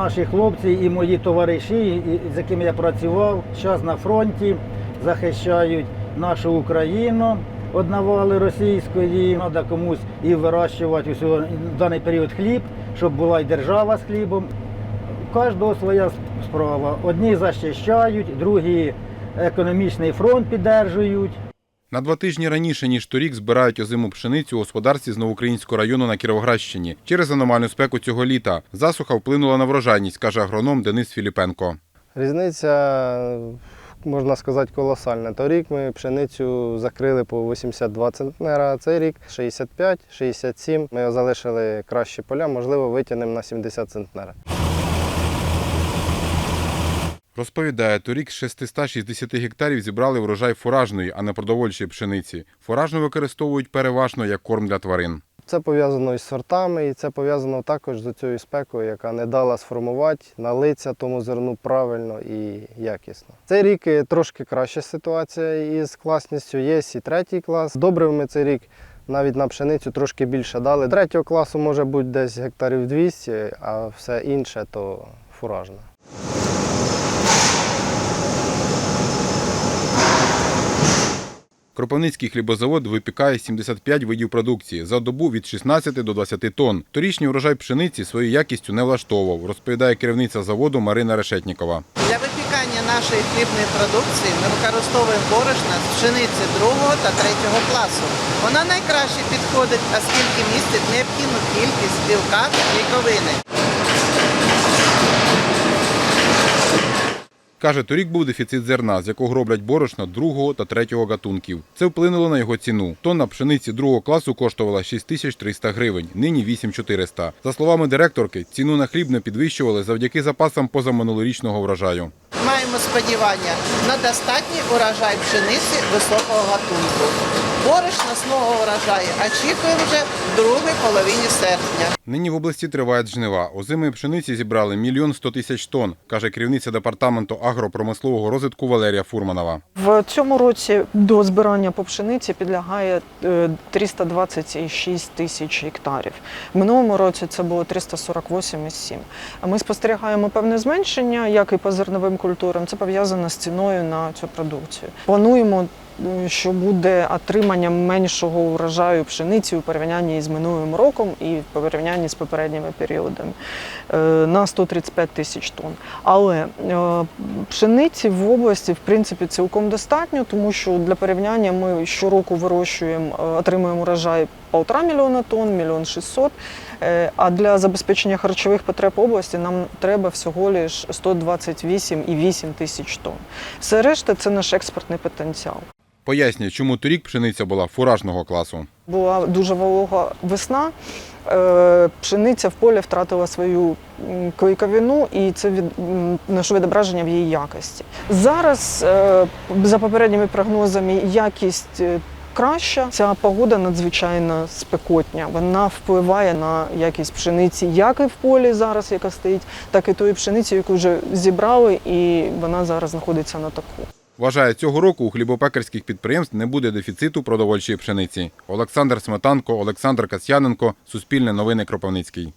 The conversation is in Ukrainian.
Наші хлопці і мої товариші, з якими я працював, зараз на фронті захищають нашу Україну від навали російської. Треба комусь і вирощувати в даний період хліб, щоб була й держава з хлібом. У кожного своя справа. Одні захищають, другі економічний фронт піддержують. На два тижні раніше, ніж торік, збирають озиму пшеницю у господарстві з Новоукраїнського району на Кіровоградщині через аномальну спеку цього літа. Засуха вплинула на врожайність, каже агроном Денис Філіпенко. Різниця, можна сказати, колосальна. Торік ми пшеницю закрили по 82 центнера, а цей рік 65-67. Ми залишили кращі поля, можливо, витягнемо на 70 центнера. Розповідає, торік з 660 гектарів зібрали врожай фуражної, а не продовольчої пшениці. Фуражну використовують переважно як корм для тварин. Це пов'язано із сортами, і це пов'язано також з цією спекою, яка не дала сформувати, налиться тому зерну правильно і якісно. Цей рік трошки краща ситуація із класністю. Є і третій клас. Добре ми цей рік навіть на пшеницю трошки більше дали. Третього класу може бути десь гектарів 200, а все інше то фуражне. Кропивницький хлібозавод випікає 75 видів продукції за добу від 16 до 20 тонн. Торічній врожай пшениці своєю якістю не влаштовував, розповідає керівниця заводу Марина Решетнікова. Для випікання нашої хлібної продукції ми використовуємо борошна з пшениці другого та третього класу. Вона найкраще підходить, оскільки містить необхідну кількість білка та клейковини. Каже, торік був дефіцит зерна, з якого роблять борошна другого та третього гатунків. Це вплинуло на його ціну. Тонна пшениці другого класу коштувала 6300 гривень, нині 8400. За словами директорки, ціну на хліб не підвищували завдяки запасам позаминулорічного врожаю. Маємо сподівання на достатній урожай пшениці високого гатунку. Борошна урожаю очікуємо вже в другій половині серпня. Нині в області тривають жнива. Озимої пшениці зібрали мільйон сто тисяч тонн, каже керівниця департаменту агропромислового розвитку Валерія Фурманова. В цьому році до збирання по пшениці підлягає е, 326 тисяч гектарів. В минулому році це було 348,7. А Ми спостерігаємо певне зменшення, як і по зерновим культурам. Це пов'язано з ціною на цю продукцію. Плануємо. Що буде отримання меншого урожаю пшениці у порівнянні з минулим роком і в порівнянні з попередніми періодами е, на 135 тисяч тонн. Але е, пшениці в області в принципі цілком достатньо, тому що для порівняння ми щороку вирощуємо, е, отримуємо урожай півтора мільйона тонн, мільйон шістсот. Е, А для забезпечення харчових потреб області нам треба всього лиш 128,8 тисяч тонн. Все решта це наш експортний потенціал. Пояснює, чому торік пшениця була фуражного класу. Була дуже волога весна. е, Пшениця в полі втратила свою клейковину, і це від наше відображення в її якості. Зараз, е, за попередніми прогнозами, якість краща. Ця погода надзвичайно спекотня. Вона впливає на якість пшениці, як і в полі зараз, яка стоїть, так і тої пшениці, яку вже зібрали, і вона зараз знаходиться на таку. Вважає, цього року у хлібопекарських підприємств не буде дефіциту продовольчої пшениці. Олександр Сметанко, Олександр Касьяненко, Суспільне новини Кропивницький.